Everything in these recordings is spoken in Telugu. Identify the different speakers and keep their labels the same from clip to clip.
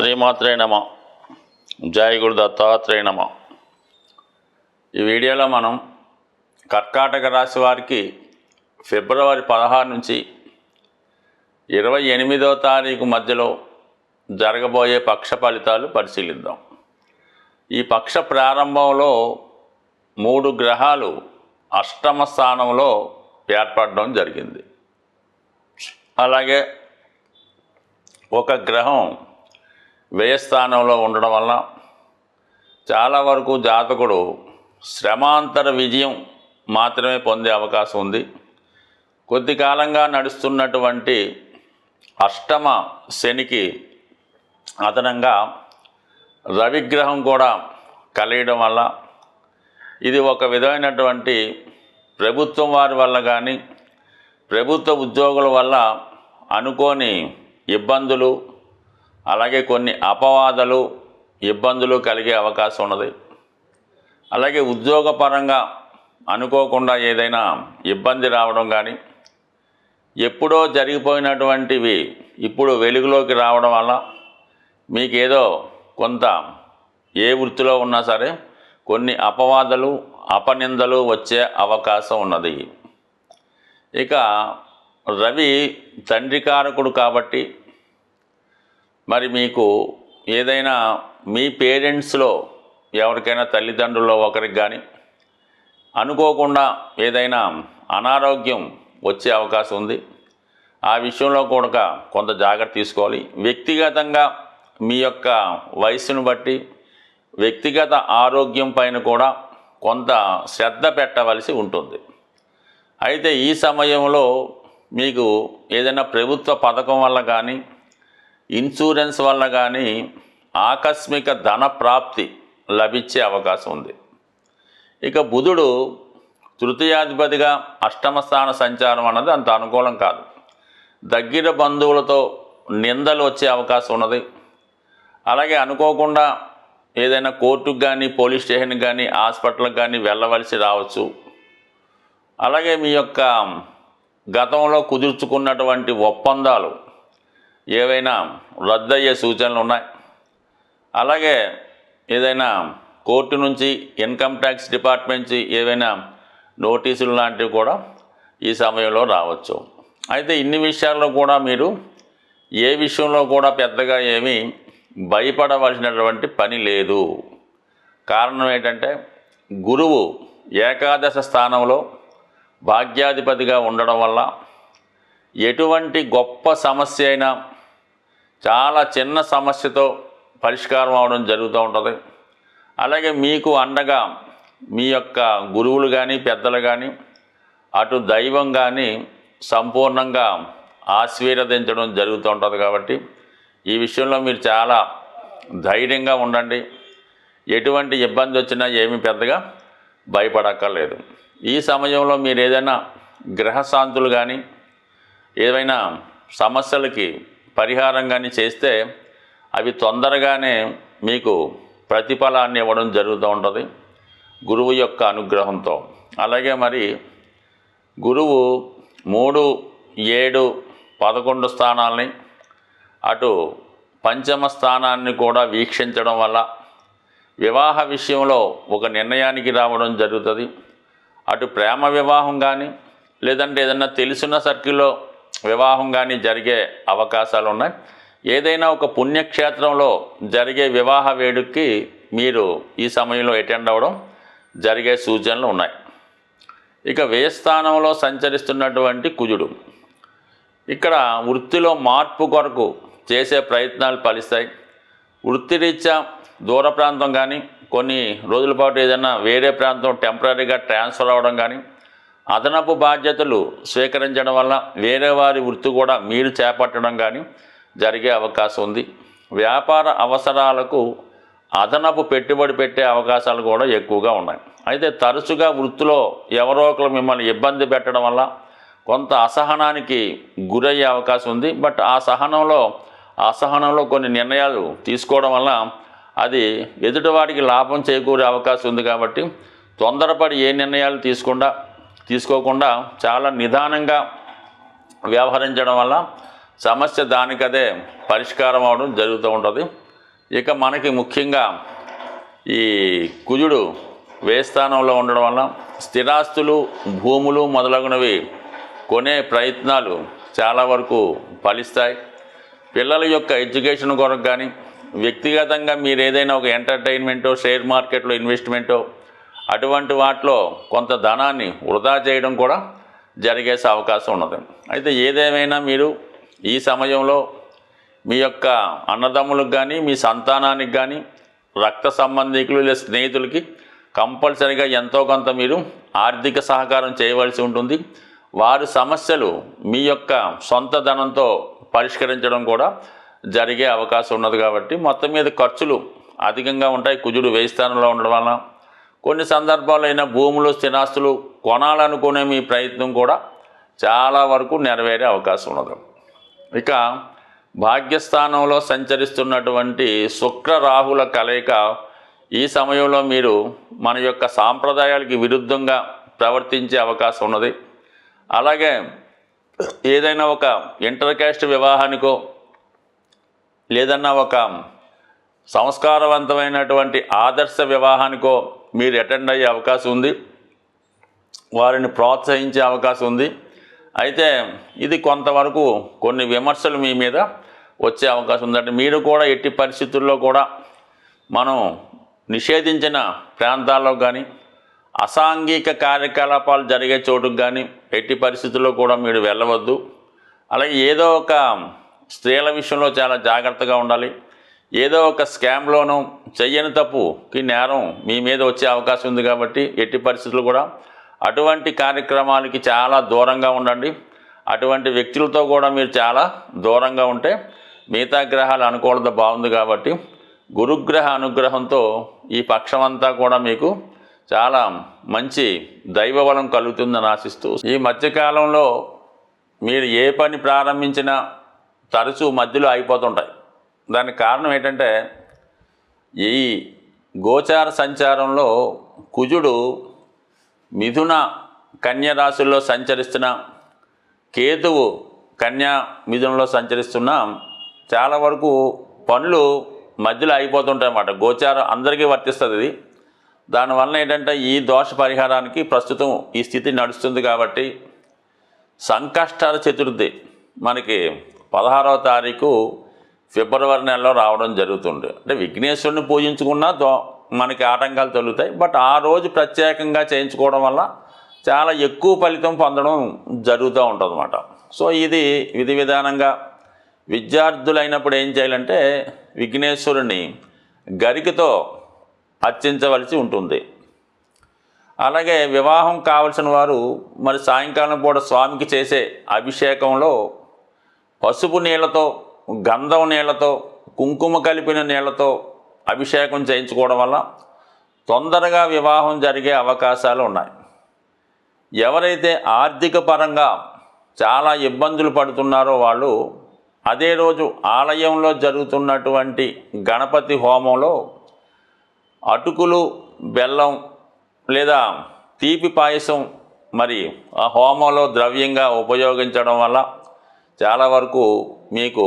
Speaker 1: శ్రీమాత్రే నమ. జయ గురు దత్తాత్రేయ నమ. ఈ వీడియోలో మనం కర్కాటక రాశి వారికి ఫిబ్రవరి పదహారు నుంచి ఇరవై ఎనిమిదో తారీఖు మధ్యలో జరగబోయే పక్ష ఫలితాలు పరిశీలిద్దాం. ఈ పక్ష ప్రారంభంలో మూడు గ్రహాలు అష్టమ స్థానంలో ఏర్పడడం జరిగింది. అలాగే ఒక గ్రహం వ్యయస్థానంలో ఉండడం వల్ల చాలా వరకు జాతకుడు శ్రమాంతర విజయం మాత్రమే పొందే అవకాశం ఉంది. కొద్ది కాలంగా నడుస్తున్నటువంటి అష్టమ శనికి అదనంగా రవిగ్రహం కూడా కలియడం వల్ల ఇది ఒక విధమైనటువంటి ప్రభుత్వం వారి వల్ల కానీ ప్రభుత్వ ఉద్యోగుల వల్ల అనుకోని ఇబ్బందులు అలాగే కొన్ని అపవాదాలు ఇబ్బందులు కలిగే అవకాశం ఉన్నది. అలాగే ఉద్యోగపరంగా అనుకోకుండా ఏదైనా ఇబ్బంది రావడం కానీ ఎప్పుడో జరిగిపోయినటువంటివి ఇప్పుడు వెలుగులోకి రావడం వల్ల మీకేదో కొంత ఏ వృత్తిలో ఉన్నా సరే కొన్ని అపవాదాలు అపనిందలు వచ్చే అవకాశం ఉన్నది. ఇక రవి తండ్రి కారకుడు కాబట్టి మరి మీకు ఏదైనా మీ పేరెంట్స్లో ఎవరికైనా తల్లిదండ్రుల్లో ఒకరికి కానీ అనుకోకుండా ఏదైనా అనారోగ్యం వచ్చే అవకాశం ఉంది. ఆ విషయంలో కూడా కొంత జాగ్రత్త తీసుకోవాలి. వ్యక్తిగతంగా మీ యొక్క వయసును బట్టి వ్యక్తిగత ఆరోగ్యం పైన కూడా కొంత శ్రద్ధ పెట్టవలసి ఉంటుంది. అయితే ఈ సమయంలో మీకు ఏదైనా ప్రభుత్వ పథకం వల్ల కానీ ఇన్సూరెన్స్ వల్ల కానీ ఆకస్మిక ధన ప్రాప్తి లభించే అవకాశం ఉంది. ఇక బుధుడు తృతీయాధిపతిగా అష్టమ స్థాన సంచారం అన్నది అంత అనుకూలం కాదు. దగ్గర బంధువులతో నిందలు వచ్చే అవకాశం ఉన్నది. అలాగే అనుకోకుండా ఏదైనా కోర్టుకు కానీ పోలీస్ స్టేషన్కి కానీ హాస్పిటల్కి కానీ వెళ్ళవలసి రావచ్చు. అలాగే మీ యొక్క గతంలో కుదుర్చుకున్నటువంటి ఒప్పందాలు ఏవైనా రద్దయ్యే సూచనలు ఉన్నాయి. అలాగే ఏదైనా కోర్టు నుంచి ఇన్కమ్ ట్యాక్స్ డిపార్ట్మెంట్ నుంచి ఏవైనా నోటీసులు లాంటివి కూడా ఈ సమయంలో రావచ్చు. అయితే ఇన్ని విషయాల్లో కూడా మీరు ఏ విషయంలో కూడా పెద్దగా ఏమీ భయపడవలసినటువంటి పని లేదు. కారణం ఏంటంటే గురువు ఏకాదశ స్థానంలో భాగ్యాధిపతిగా ఉండడం వల్ల ఎటువంటి గొప్ప సమస్య అయినా చాలా చిన్న సమస్యతో పరిష్కారం అవడం జరుగుతూ ఉంటుంది. అలాగే మీకు అండగా మీ యొక్క గురువులు కానీ పెద్దలు కానీ అటు దైవం కానీ సంపూర్ణంగా ఆశీర్వదించడం జరుగుతూ ఉంటుంది కాబట్టి ఈ విషయంలో మీరు చాలా ధైర్యంగా ఉండండి. ఎటువంటి ఇబ్బంది వచ్చినా ఏమి పెద్దగా భయపడక్కర్లేదు. ఈ సమయంలో మీరు ఏదైనా గ్రహశాంతులు కానీ ఏవైనా సమస్యలకి పరిహారం కానీ చేస్తే అవి తొందరగానే మీకు ప్రతిఫలాన్ని ఇవ్వడం జరుగుతూ ఉంటుంది గురువు యొక్క అనుగ్రహంతో. అలాగే మరి గురువు మూడు ఏడు పదకొండు స్థానాల్ని అటు పంచమ స్థానాన్ని కూడా వీక్షించడం వల్ల వివాహ విషయంలో ఒక నిర్ణయానికి రావడం జరుగుతుంది. అటు ప్రేమ వివాహం కానీ లేదంటే ఏదన్నా తెలిసిన సర్కిల్లో వివాహం కానీ జరిగే అవకాశాలు ఉన్నాయి ఏదైనా ఒక పుణ్యక్షేత్రంలో జరిగే వివాహ వేడుకకి మీరు ఈ సమయంలో అటెండ్ అవ్వడం జరిగే సూచనలు ఉన్నాయి. ఇక వ్యయస్థానంలో సంచరిస్తున్నటువంటి కుజుడు. ఇక్కడ వృత్తిలో మార్పు కొరకు చేసే ప్రయత్నాలు ఫలిస్తాయి. వృత్తిరీత్యా దూర ప్రాంతం కానీ కొన్ని రోజుల పాటు ఏదైనా వేరే ప్రాంతం టెంపరీగా ట్రాన్స్ఫర్ అవ్వడం కానీ అదనపు బాధ్యతలు స్వీకరించడం వల్ల వేరే వారి వృత్తి కూడా మీరు చేపట్టడం కానీ జరిగే అవకాశం ఉంది. వ్యాపార అవసరాలకు అదనపు పెట్టుబడి పెట్టే అవకాశాలు కూడా ఎక్కువగా ఉన్నాయి. అయితే తరచుగా వృత్తిలో ఎవరో ఒకరు మిమ్మల్ని ఇబ్బంది పెట్టడం వల్ల కొంత అసహనానికి గురయ్యే అవకాశం ఉంది. బట్ ఆ సహనంలో అసహనంలో కొన్ని నిర్ణయాలు తీసుకోవడం వల్ల అది ఎదుటివాడికి లాభం చేకూరే అవకాశం ఉంది కాబట్టి తొందరపడి ఏ నిర్ణయాలు తీసుకుండా తీసుకోకుండా చాలా నిదానంగా వ్యవహరించడం వల్ల సమస్య దానికదే పరిష్కారం అవడం జరుగుతూ ఉంటుంది. ఇక మనకి ముఖ్యంగా ఈ కుజుడు వేస్థానంలో ఉండడం వల్ల స్థిరాస్తులు భూములు మొదలగునవి కొనే ప్రయత్నాలు చాలా వరకు ఫలిస్తాయి. పిల్లల యొక్క ఎడ్యుకేషన్ కొరకు కానీ వ్యక్తిగతంగా మీరు ఏదైనా ఒక ఎంటర్టైన్మెంటో షేర్ మార్కెట్లో ఇన్వెస్ట్మెంటో అటువంటి వాటిలో కొంత ధనాన్ని వృధా చేయడం కూడా జరిగేసే అవకాశం ఉన్నది. అయితే ఏదేమైనా మీరు ఈ సమయంలో మీ యొక్క అన్నదమ్ములకు కానీ మీ సంతానానికి కానీ రక్త సంబంధికులు లేదా స్నేహితులకి కంపల్సరిగా ఎంతో కొంత మీరు ఆర్థిక సహకారం చేయవలసి ఉంటుంది. వారి సమస్యలు మీ యొక్క సొంత ధనంతో పరిష్కరించడం కూడా జరిగే అవకాశం ఉన్నది కాబట్టి మొత్తం మీద ఖర్చులు అధికంగా ఉంటాయి. కుజుడు వేయి స్థానంలో ఉండడం వలన కొన్ని సందర్భాలైన భూములు స్థిరాస్తులు కొనాలనుకునే మీ ప్రయత్నం కూడా చాలా వరకు నెరవేరే అవకాశం ఉన్నది. ఇక భాగ్యస్థానంలో సంచరిస్తున్నటువంటి శుక్ర రాహుల కలయిక ఈ సమయంలో మీరు మన యొక్క సాంప్రదాయాలకి విరుద్ధంగా ప్రవర్తించే అవకాశం ఉన్నది. అలాగే ఏదైనా ఒక ఇంటర్ క్యాస్ట్ వివాహానికో లేదన్నా ఒక సంస్కారవంతమైనటువంటి ఆదర్శ వివాహానికో మీరు అటెండ్ అయ్యే అవకాశం ఉంది. వారిని ప్రోత్సహించే అవకాశం ఉంది. అయితే ఇది కొంతవరకు కొన్ని విమర్శలు మీ మీద వచ్చే అవకాశం ఉందంటే మీరు కూడా ఎట్టి పరిస్థితుల్లో కూడా మనం నిషేధించిన ప్రాంతాల్లో కానీ అసాంఘిక కార్యకలాపాలు జరిగే చోటుకు కానీ ఎట్టి పరిస్థితుల్లో కూడా మీరు వెళ్ళవద్దు. అలాగే ఏదో ఒక స్త్రీల విషయంలో చాలా జాగ్రత్తగా ఉండాలి. ఏదో ఒక స్కామ్లోనూ చెయ్యని తప్పుకి నేరం మీ మీద వచ్చే అవకాశం ఉంది కాబట్టి ఎట్టి పరిస్థితులు కూడా అటువంటి కార్యక్రమాలకి చాలా దూరంగా ఉండండి. అటువంటి వ్యక్తులతో కూడా మీరు చాలా దూరంగా ఉంటే మిగతా గ్రహాలు అనుకూలత బాగుంది కాబట్టి గురుగ్రహ అనుగ్రహంతో ఈ పక్షమంతా కూడా మీకు చాలా మంచి దైవబలం కలుగుతుందని ఆశిస్తూ ఈ మధ్యకాలంలో మీరు ఏ పని ప్రారంభించినా తరచూ మధ్యలో అయిపోతుంటాయి దానికి కారణం ఏంటంటే ఈ గోచార సంచారంలో కుజుడు మిథున కన్యరాశుల్లో సంచరిస్తున్న కేతువు కన్యా మిథునంలో సంచరిస్తున్న చాలా వరకు పనులు మధ్యలో అయిపోతుంటాయి అన్నమాట గోచారం అందరికీ వర్తిస్తుంది ఇది. దానివల్ల ఏంటంటే ఈ దోష పరిహారానికి ప్రస్తుతం ఈ స్థితి నడుస్తుంది కాబట్టి సంకష్టాల చతుర్థి మనకి పదహారవ తారీఖు ఫిబ్రవరి నెలలో రావడం జరుగుతుంది అంటే విఘ్నేశ్వరుని పూజించుకున్నా మనకి ఆటంకాలు తొలుగుతాయి. బట్ ఆ రోజు ప్రత్యేకంగా చేయించుకోవడం వల్ల చాలా ఎక్కువ ఫలితం పొందడం జరుగుతూ ఉంటుందన్నమాట. సో ఇది విధి విధానంగా విద్యార్థులైనప్పుడు ఏం చేయాలంటే విఘ్నేశ్వరుని గరికతో అర్చించవలసి ఉంటుంది. అలాగే వివాహం కావలసిన వారు మరి సాయంకాలం పూట స్వామికి చేసే అభిషేకంలో పసుపు నీళ్ళతో గంధం నీళ్ళతో కుంకుమ కలిపిన నీళ్ళతో అభిషేకం చేయించుకోవడం వల్ల తొందరగా వివాహం జరిగే అవకాశాలు ఉన్నాయి. ఎవరైతే ఆర్థిక పరంగా చాలా ఇబ్బందులు పడుతున్నారో వాళ్ళు అదే రోజు ఆలయంలో జరుగుతున్నటువంటి గణపతి హోమంలో అటుకులు బెల్లం లేదా తీపి పాయసం మరి ఆ హోమంలో ద్రవ్యంగా ఉపయోగించడం వల్ల చాలా వరకు మీకు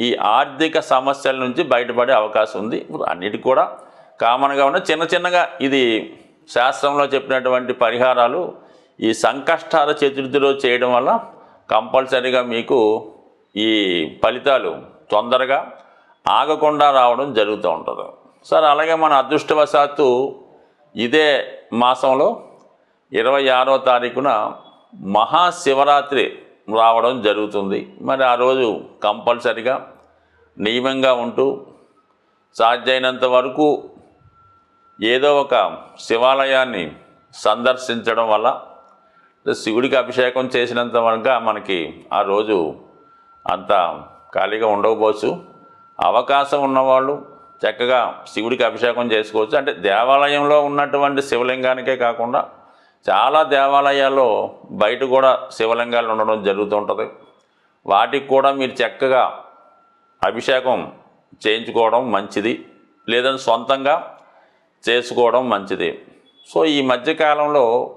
Speaker 1: ఈ ఆర్థిక సమస్యల నుంచి బయటపడే అవకాశం ఉంది. అన్నిటికి కూడా కామన్గా ఉన్న చిన్న చిన్నగా ఇది శాస్త్రంలో చెప్పినటువంటి పరిహారాలు ఈ సంకష్టాల చతుర్థిలో చేయడం వల్ల కంపల్సరీగా మీకు ఈ ఫలితాలు తొందరగా ఆగకుండా రావడం జరుగుతూ ఉంటుంది. సార్ అలాగే మన అదృష్టవశాత్తు ఇదే మాసంలో ఇరవై ఆరో తారీఖున మహాశివరాత్రి రావడం జరుగుతుంది. మరి ఆ రోజు కంపల్సరిగా నియమంగా ఉంటూ సాధ్యమైనంత వరకు ఏదో ఒక శివాలయాన్ని సందర్శించడం వల్ల శివుడికి అభిషేకం చేసినంత వరకు మనకి ఆ రోజు అంత ఖాళీగా ఉండకపోవచ్చు. అవకాశం ఉన్నవాళ్ళు చక్కగా శివుడికి అభిషేకం చేసుకోవచ్చు. అంటే దేవాలయంలో ఉన్నటువంటి శివలింగానికే కాకుండా చాలా దేవాలయాల్లో బయట కూడా శివలింగాలు ఉండడం జరుగుతూ ఉంటుంది. వాటికి కూడా మీరు చక్కగా అభిషేకం చేయించుకోవడం మంచిది. లేదని సొంతంగా చేసుకోవడం మంచిది. సో ఈ మధ్యకాలంలో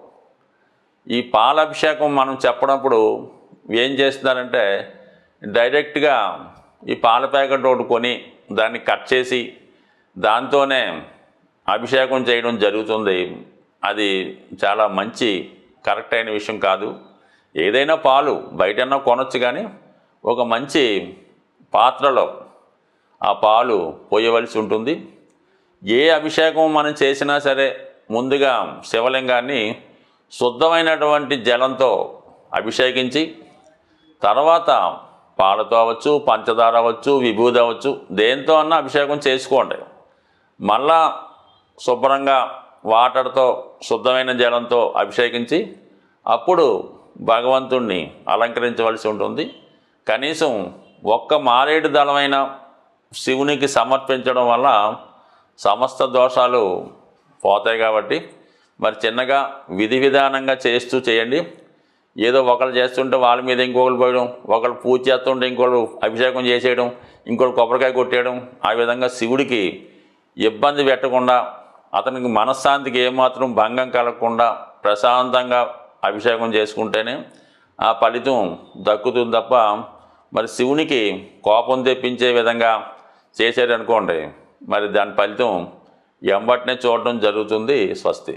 Speaker 1: ఈ పాలాభిషేకం మనం చెప్పినప్పుడు ఏం చేస్తున్నారంటే డైరెక్ట్గా ఈ పాల ప్యాకెట్ ఒకటి కొని దాన్ని కట్ చేసి దాంతోనే అభిషేకం చేయడం జరుగుతుంది. అది చాలా మంచి కరెక్ట్ అయిన విషయం కాదు. ఏదైనా పాలు బయటన్నా కొనొచ్చు కానీ ఒక మంచి పాత్రలో ఆ పాలు పోయవలసి ఉంటుంది. ఏ అభిషేకం మనం చేసినా సరే ముందుగా శివలింగాన్ని శుద్ధమైనటువంటి జలంతో అభిషేకించి తర్వాత పాలతో అవ్వచ్చు పంచదార అవ్వచ్చు విభూది అవ్వచ్చు దేంతో అన్నా అభిషేకం చేసుకోండి. మళ్ళా శుభ్రంగా వాటర్తో శుద్ధమైన జలంతో అభిషేకించి అప్పుడు భగవంతుణ్ణి అలంకరించవలసి ఉంటుంది. కనీసం ఒక్క మారేడు దళమైన శివునికి సమర్పించడం వల్ల సమస్త దోషాలు పోతాయి కాబట్టి మరి చిన్నగా విధి విధానంగా చేస్తూ చేయండి. ఏదో ఒకరు చేస్తుంటే వాళ్ళ మీద ఇంకొకరు పోయడం ఒకరు పూజ చేస్తుంటే ఇంకొకరు అభిషేకం చేసేయడం ఇంకొకరు కొబ్బరికాయ కొట్టేయడం ఆ విధంగా శివుడికి ఇబ్బంది పెట్టకుండా అతనికి మనశ్శాంతికి ఏమాత్రం భంగం కలగకుండా ప్రశాంతంగా అభిషేకం చేసుకుంటేనే ఆ ఫలితం దక్కుతుంది తప్ప మరి శివునికి కోపం తెప్పించే విధంగా చేశారనుకోండి మరి దాని ఫలితం ఎంబటినే చూడడం జరుగుతుంది స్వస్తి.